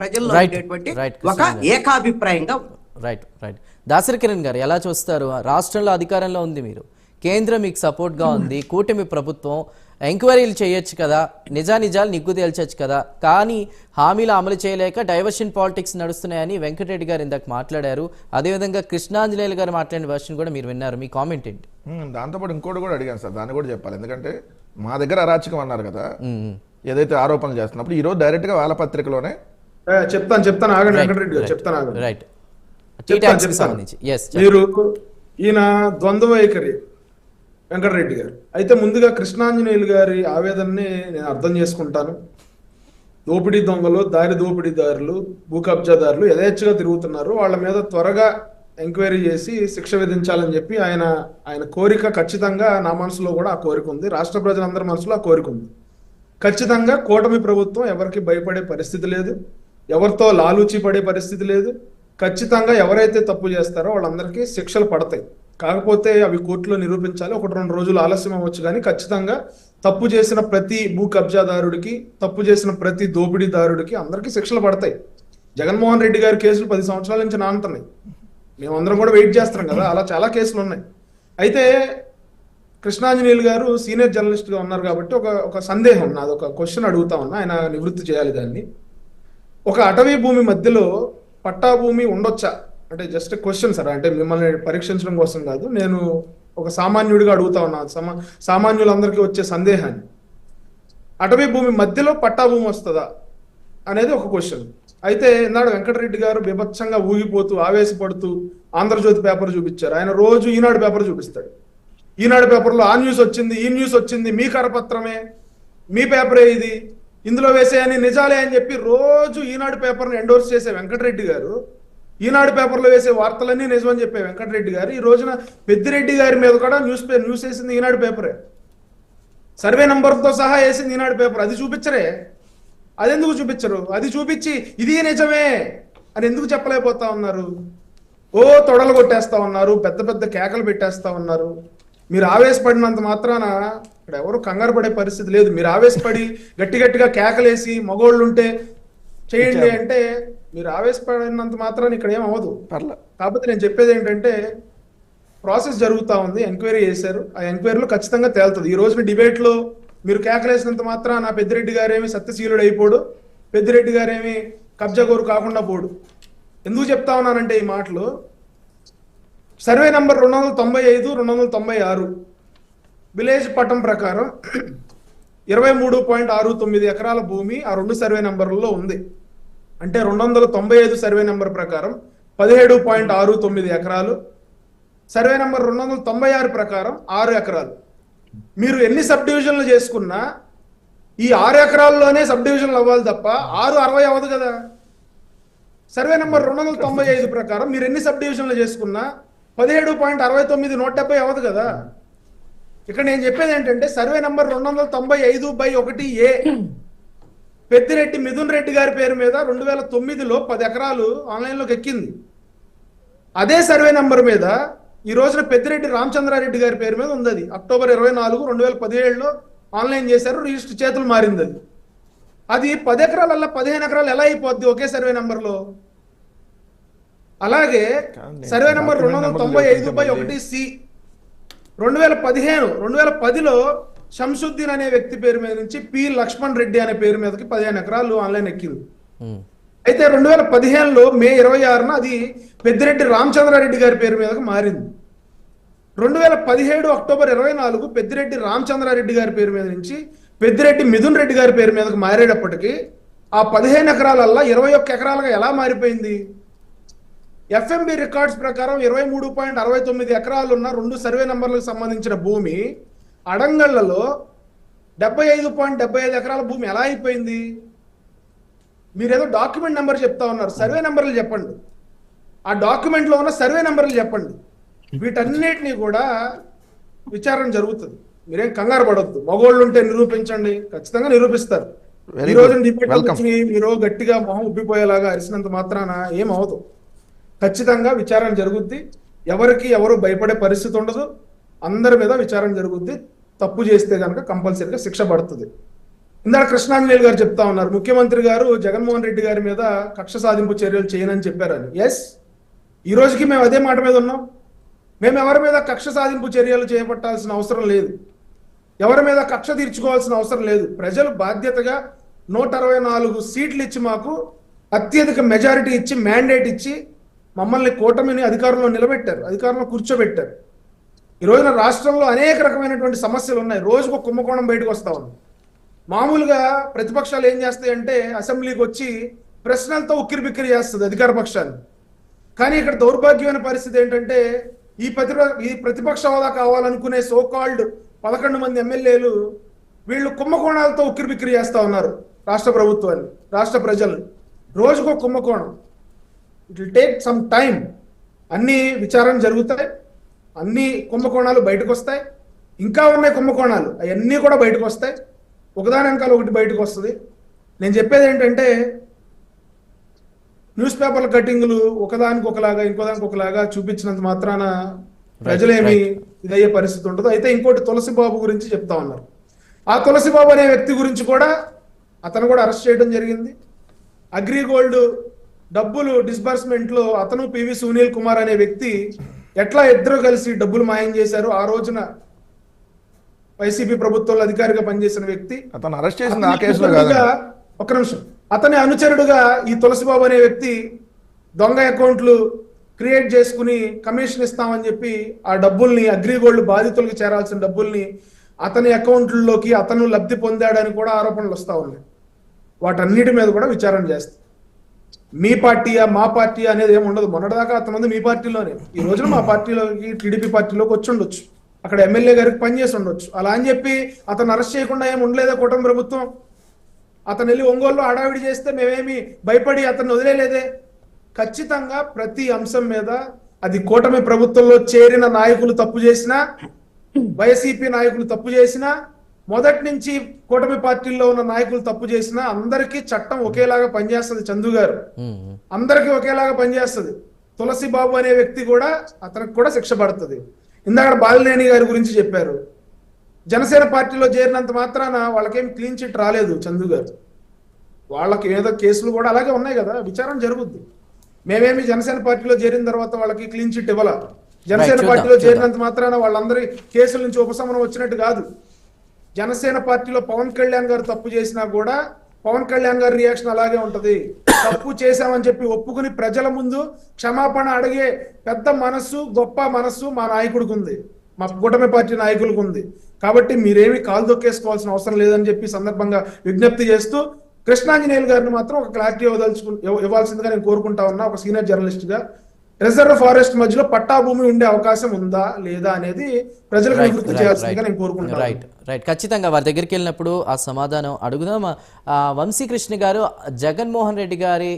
ప్రజల్లో. ఉండేటువంటి ఒక. ఏకాభిప్రాయంగా. రైట్ రైట్ దాసరి కిరణ్ గారు ఎలా చూస్తారు? రాష్ట్రంలో అధికారంలో ఉంది మీరు. కేంద్రం మీకు సపోర్ట్గా ఉంది. కూటమి ప్రభుత్వం ఎంక్వైరీలు చేయొచ్చు కదా. నిజానిజాలు నిగ్గు తేల్చొచ్చు కదా. కానీ హామీలు అమలు చేయలేక డైవర్షన్ పాలిటిక్స్ నడుస్తున్నాయని వెంకటరెడ్డి గారు ఇందాక మాట్లాడారు. అదేవిధంగా కృష్ణాంజనేయులు గారు మాట్లాడిన వర్షన్ కూడా మీరు విన్నారు. మీ కామెంట్ ఏంటి? దాంతోపాటు ఇంకోటి కూడా అడిగాను సార్. దాన్ని కూడా చెప్పాలి. ఎందుకంటే మా దగ్గర అరాచకం అన్నారు కదా. ఏదైతే ఆరోపణలు చేస్తున్నప్పుడు ఈరోజు డైరెక్ట్గా వాళ్ళ పత్రికలోనే చెప్తాను చెప్తాను ఆగండి వెంకటరెడ్డి గారు చెప్తాను ఆగండి. రైట్ చెప్తాను, చెప్తాను. మీరు ఈయన ద్వంద్వ వైఖరి వెంకటరెడ్డి గారు. అయితే ముందుగా కృష్ణాంజనేయులు గారి ఆవేదనని నేను అర్థం చేసుకుంటాను. దోపిడీ దొంగలు దారి దోపిడీదారులు భూ కబ్జాదారులు యథేచ్ఛగా తిరుగుతున్నారు. వాళ్ళ మీద త్వరగా ఎంక్వైరీ చేసి శిక్ష విధించాలని చెప్పి ఆయన ఆయన కోరిక ఖచ్చితంగా నా మనసులో కూడా ఆ కోరిక ఉంది. రాష్ట్ర ప్రజలందరి మనసులో ఆ కోరిక ఉంది. ఖచ్చితంగా కూటమి ప్రభుత్వం ఎవరికి భయపడే పరిస్థితి లేదు. ఎవరితో లాలూచి పడే పరిస్థితి లేదు. ఖచ్చితంగా ఎవరైతే తప్పు చేస్తారో వాళ్ళందరికీ శిక్షలు పడతాయి. కాకపోతే అవి కోర్టులో నిరూపించాలి. ఒకటి రెండు రోజులు ఆలస్యం అవ్వచ్చు కానీ ఖచ్చితంగా తప్పు చేసిన ప్రతి భూ కబ్జాదారుడికి తప్పు చేసిన ప్రతి దోపిడీదారుడికి అందరికీ శిక్షలు పడతాయి. జగన్మోహన్ రెడ్డి గారి కేసులు పది సంవత్సరాల నుంచి నానుతున్నాయి. మేమందరం కూడా వెయిట్ చేస్తున్నాం కదా. అలా చాలా కేసులు ఉన్నాయి. అయితే కృష్ణాంజనేయులు గారు సీనియర్ జర్నలిస్ట్గా ఉన్నారు కాబట్టి ఒక ఒక సందేహం. నాది ఒక క్వశ్చన్ అడుగుతా ఉన్నా. ఆయన నివృత్తి చేయాలి దాన్ని. ఒక అటవీ భూమి మధ్యలో పట్టా భూమి ఉండొచ్చా? అంటే జస్ట్ క్వశ్చన్ సార్ అంటే మిమ్మల్ని పరీక్షించడం కోసం కాదు నేను ఒక సామాన్యుడిగా అడుగుతా ఉన్నా సమా సామాన్యులందరికీ వచ్చే సందేహాన్ని. అటవీ భూమి మధ్యలో పట్టా భూమి వస్తుందా? అనేది ఒక క్వశ్చన్ అయితే ఈనాడు వెంకటరెడ్డి గారు బీభత్సంగా ఊగిపోతూ ఆవేశపడుతూ ఆంధ్రజ్యోతి పేపర్ చూపించారు. ఆయన రోజు ఈనాడు పేపర్ చూపిస్తాడు. ఈనాడు పేపర్లో ఆ న్యూస్ వచ్చింది ఈ న్యూస్ వచ్చింది మీ కరపత్రమే మీ పేపరే ఇది. ఇందులో వేసేయని నిజాలే అని చెప్పి రోజు ఈనాడు పేపర్ని ఎండోర్స్ చేసే వెంకటరెడ్డి గారు ఈనాడు పేపర్లో వేసే వార్తలన్నీ నిజమని చెప్పే వెంకటరెడ్డి గారు ఈ రోజున పెద్దిరెడ్డి గారి మీద కూడా న్యూస్ పేపర్ న్యూస్ వేసింది ఈనాడు పేపరే సర్వే నంబర్తో సహా వేసింది ఈనాడు పేపర్ అది చూపించరే. అది ఎందుకు చూపించరు? అది చూపించి ఇది నిజమే అని ఎందుకు చెప్పలేకపోతా ఉన్నారు? ఓ తొడలు కొట్టేస్తా ఉన్నారు పెద్ద పెద్ద కేకలు పెట్టేస్తా ఉన్నారు. మీరు ఆవేశపడినంత మాత్రాన ఇక్కడ ఎవరు కంగారు పడే పరిస్థితి లేదు. మీరు ఆవేశపడి గట్టి గట్టిగా కేకలేసి మగోళ్ళు ఉంటే చేయండి అంటే మీరు ఆవేశపడినంత మాత్రాన ఇక్కడ ఏం అవ్వదు. పర్లే. కాకపోతే నేను చెప్పేది ఏంటంటే ప్రాసెస్ జరుగుతా ఉంది ఎంక్వైరీ చేశారు. ఆ ఎంక్వైరీలో ఖచ్చితంగా తేలుతుంది. ఈ రోజున డిబేట్లో మీరు కేకలేసినంత మాత్రం నా పెద్దిరెడ్డి గారేమి సత్యశీలుడు అయిపోడు పెద్దిరెడ్డి గారేమి కబ్జా కోరు కాకుండా పోడు. ఎందుకు చెప్తా ఉన్నానంటే ఈ మాటలు? సర్వే నంబర్ రెండు వందల తొంభై ఐదు రెండు వందల తొంభై ఆరు. విలేజ్ పట్టం ప్రకారం ఇరవై మూడు పాయింట్ ఆరు తొమ్మిది ఎకరాల భూమి ఆ రెండు సర్వే నెంబర్లలో ఉంది. అంటే రెండు వందల తొంభై ఐదు సర్వే నెంబర్ ప్రకారం పదిహేడు పాయింట్ ఆరు తొమ్మిది ఎకరాలు సర్వే నెంబర్ రెండు వందల తొంభై ఆరు ప్రకారం ఆరు ఎకరాలు. మీరు ఎన్ని సబ్ డివిజన్లు చేసుకున్నా ఈ ఆరు ఎకరాల్లోనే సబ్ డివిజన్లు అవ్వాలి తప్ప ఆరు అరవై అవ్వదు కదా. సర్వే నెంబర్ రెండు వందల తొంభై ఐదు ప్రకారం మీరు ఎన్ని సబ్ డివిజన్లు చేసుకున్నా పదిహేడు పాయింట్ అరవై తొమ్మిది నూట డెబ్బై అవ్వదు కదా. ఇక్కడ నేను చెప్పేది ఏంటంటే సర్వే నెంబర్ రెండు వందల తొంభై ఐదు బై ఒకటి ఏ పెద్దిరెడ్డి మిథున్ రెడ్డి గారి పేరు మీద రెండు వేల తొమ్మిదిలో పది ఎకరాలు ఆన్లైన్లోకి ఎక్కింది అదే సర్వే నంబర్ మీద ఈ రోజున పెద్దిరెడ్డి రామచంద్రారెడ్డి గారి పేరు మీద ఉంది అది అక్టోబర్ ఇరవై నాలుగు రెండు వేల పదిహేడులో ఆన్లైన్ చేశారు రిజిస్టర్ చేతులు మారింది అది అది పది ఎకరాలల్లా పదిహేను ఎకరాలు ఎలా అయిపోద్ది ఒకే సర్వే నంబర్లో అలాగే. సర్వే నంబర్ రెండు వందల తొంభై ఐదు బై. ఒకటి సి రెండు వేల పదిహేను రెండు వేల పదిలో షంసుద్దీన్ అనే వ్యక్తి పేరు మీద నుంచి పి. లక్ష్మణ్ రెడ్డి అనే పేరు మీదకి పదిహేను ఎకరాలు ఆన్లైన్ ఎక్కింది. అయితే రెండు వేల పదిహేనులో మే ఇరవై ఆరున అది పెద్దిరెడ్డి రామచంద్రారెడ్డి గారి పేరు మీదకి మారింది. రెండు వేల పదిహేడు అక్టోబర్ ఇరవై నాలుగు పెద్దిరెడ్డి రామచంద్రారెడ్డి గారి పేరు మీద నుంచి పెద్దిరెడ్డి మిథున్ రెడ్డి గారి పేరు మీదకి మారేటప్పటికి ఆ పదిహేను ఎకరాలల్లా ఇరవై ఒక్క ఎకరాలుగా ఎలా మారిపోయింది? ఎఫ్ఎంబి రికార్డ్స్ ప్రకారం ఇరవై మూడు పాయింట్ అరవై తొమ్మిది ఎకరాలు ఉన్న రెండు సర్వే నంబర్లకు సంబంధించిన భూమి అడంగళ్ళలో డెబ్బై ఐదు పాయింట్ డెబ్బై ఐదు ఎకరాల భూమి ఎలా అయిపోయింది? మీరేదో డాక్యుమెంట్ నెంబర్ చెప్తా ఉన్నారు. సర్వే నెంబర్లు చెప్పండి. ఆ డాక్యుమెంట్లో ఉన్న సర్వే నెంబర్లు చెప్పండి. వీటన్నిటిని కూడా విచారణ జరుగుతుంది. మీరేం కంగారు పడొద్దు. మగోళ్ళు ఉంటే నిరూపించండి. ఖచ్చితంగా నిరూపిస్తారు. ఈ రోజు. డిబేట్ మీరు గట్టిగా మొహం ఉబ్బిపోయేలాగా అరిసినంత మాత్రాన ఏం అవదు ఖచ్చితంగా విచారణ జరుగుద్ది. ఎవరికి ఎవరు భయపడే పరిస్థితి ఉండదు. అందరి మీద విచారణ జరుగుద్ది. తప్పు చేస్తే కనుక కంపల్సరీగా శిక్ష పడుతుంది. ఇందాక కృష్ణాంజనేయులు గారు చెప్తా ఉన్నారు. ముఖ్యమంత్రి గారు జగన్మోహన్ రెడ్డి గారి మీద కక్ష సాధింపు చర్యలు చేయనని చెప్పారని. ఎస్ ఈ రోజుకి మేము అదే మాట మీద ఉన్నాం. మేము ఎవరి మీద కక్ష సాధింపు చర్యలు చేపట్టాల్సిన అవసరం లేదు. ఎవరి మీద కక్ష తీర్చుకోవాల్సిన అవసరం లేదు. ప్రజలు బాధ్యతగా నూట అరవై నాలుగు సీట్లు ఇచ్చి మాకు అత్యధిక మెజారిటీ ఇచ్చి మ్యాండేట్ ఇచ్చి మమ్మల్ని కూటమిని అధికారంలో నిలబెట్టారు అధికారంలో కూర్చోబెట్టారు. ఈ రోజున రాష్ట్రంలో అనేక రకమైనటువంటి సమస్యలు ఉన్నాయి. రోజుకు కుంభకోణం బయటకు వస్తా ఉంది. మామూలుగా ప్రతిపక్షాలు ఏం చేస్తాయంటే అసెంబ్లీకి వచ్చి ప్రశ్నలతో ఉక్కిరి బిక్కిరి చేస్తుంది అధికార పక్షాన్ని. కానీ ఇక్కడ దౌర్భాగ్యమైన పరిస్థితి ఏంటంటే ఈ ప్రతి ఈ ప్రతిపక్ష హోదా కావాలనుకునే సో కాల్డ్ పదకొండు మంది ఎమ్మెల్యేలు వీళ్ళు కుంభకోణాలతో ఉక్కిరి బిక్కిరి చేస్తా ఉన్నారు రాష్ట్ర ప్రభుత్వాన్ని రాష్ట్ర ప్రజలను. రోజుకో కుంభకోణం. It will take some time అన్ని విచారణ జరుగుతాయి. అన్ని కుంభకోణాలు బయటకు వస్తాయి. ఇంకా ఉన్నాయి కుంభకోణాలు. అవన్నీ కూడా బయటకు వస్తాయి. ఒకదాని వెనకాల ఒకటి బయటకు వస్తుంది. నేను చెప్పేది ఏంటంటే న్యూస్ పేపర్ల కట్టింగులు ఒకదానికి ఒకలాగా ఇంకోదానికి ఒకలాగా చూపించినంత మాత్రాన ప్రజలేమి ఇదయ్యే పరిస్థితి ఉండదు. అయితే ఇంకోటి తులసి బాబు గురించి చెప్తా ఉన్నారు. ఆ తులసి బాబు అనే వ్యక్తి గురించి కూడా అతను కూడా అరెస్ట్ చేయడం జరిగింది. అగ్రిగోల్డ్ డబ్బులు డిస్బర్స్మెంట్లో అతను పివి సునీల్ కుమార్ అనే వ్యక్తి ఎట్లా ఇద్దరు కలిసి డబ్బులు మాయం చేశారు? ఆ రోజున వైసీపీ ప్రభుత్వంలో అధికారిగా పనిచేసిన వ్యక్తి. అతను అరెస్ట్ ఆ కేసులో కాదు ఒక్క నిమిషం. అతని అనుచరుడుగా ఈ తులసిబాబు అనే వ్యక్తి దొంగ అకౌంట్లు క్రియేట్ చేసుకుని కమిషన్ ఇస్తామని చెప్పి ఆ డబ్బుల్ని అగ్రిగోల్డ్ బాధితులకు చేరాల్సిన డబ్బుల్ని అతని అకౌంట్లలోకి అతను లబ్ధి పొందాడని కూడా ఆరోపణలు వస్తా ఉన్నాయి. వాటన్నిటి మీద కూడా విచారణ చేస్తాం మీ పార్టీయా మా పార్టీ అనేది ఏమి ఉండదు. మొన్నటిదాకా అతను ఉంది మీ పార్టీలోనే. ఈ రోజున మా పార్టీలోకి టీడీపీ పార్టీలోకి వచ్చి ఉండొచ్చు. అక్కడ ఎమ్మెల్యే గారికి పనిచేసి ఉండొచ్చు. అలా అని చెప్పి అతను అరెస్ట్ చేయకుండా ఏమి ఉండలేదా కూటమి ప్రభుత్వం? అతను వెళ్ళి ఒంగోలులో హడావిడి చేస్తే మేమేమి భయపడి అతన్ని వదిలేలేదే? ఖచ్చితంగా ప్రతి అంశం మీద అది కూటమి ప్రభుత్వంలో చేరిన నాయకులు తప్పు చేసినా వైసీపీ నాయకులు తప్పు చేసినా మొదటి నుంచి కూటమి పార్టీల్లో ఉన్న నాయకులు తప్పు చేసినా అందరికీ చట్టం ఒకేలాగా పనిచేస్తుంది చందు గారు. అందరికీ ఒకేలాగా పనిచేస్తుంది. తులసి బాబు అనే వ్యక్తి కూడా అతనికి కూడా శిక్ష పడుతుంది. ఇందాక బాలినేని గారి గురించి చెప్పారు. జనసేన పార్టీలో చేరినంత మాత్రాన వాళ్ళకేం క్లీన్ చిట్ రాలేదు చందు గారు. వాళ్ళకి ఏదో కేసులు కూడా అలాగే ఉన్నాయి కదా విచారణ జరుగుద్ది. మేమేమి జనసేన పార్టీలో చేరిన తర్వాత వాళ్ళకి క్లీన్ చిట్ ఇవ్వాల? జనసేన పార్టీలో. చేరినంత మాత్రాన వాళ్ళందరి కేసుల నుంచి ఉపశమనం వచ్చినట్టు కాదు. జనసేన పార్టీలో పవన్ కళ్యాణ్ గారు తప్పు చేసినా కూడా పవన్ కళ్యాణ్ గారి రియాక్షన్ అలాగే ఉంటది. తప్పు చేశామని చెప్పి ఒప్పుకుని ప్రజల ముందు క్షమాపణ అడిగే పెద్ద మనస్సు గొప్ప మనస్సు మా నాయకుడికి ఉంది. మా కూటమి పార్టీ నాయకులకు ఉంది. కాబట్టి మీరేమి కాలు దొక్కేసుకోవాల్సిన అవసరం లేదని చెప్పి సందర్భంగా విజ్ఞప్తి చేస్తూ కృష్ణాంజనేయులు గారిని మాత్రం ఒక క్లారిటీ ఇవ్వదలుచుకు ఇవ్వాల్సిందిగా నేను కోరుకుంటా ఉన్నా. ఒక సీనియర్ జర్నలిస్ట్గా రిజర్వ్ ఫారెస్ట్ మధ్యలో పట్టా భూమి ఉండే అవకాశం ఉందా లేదా అనేది ప్రజలకు నివృత్తి చేయాల్సిందిగా నేను కోరుకుంటాను రైట్ రైట్ ఖచ్చితంగా వారి దగ్గరికి వెళ్ళినప్పుడు ఆ సమాధానం అడుగుదాం. వంశీకృష్ణ గారు జగన్మోహన్ రెడ్డి గారి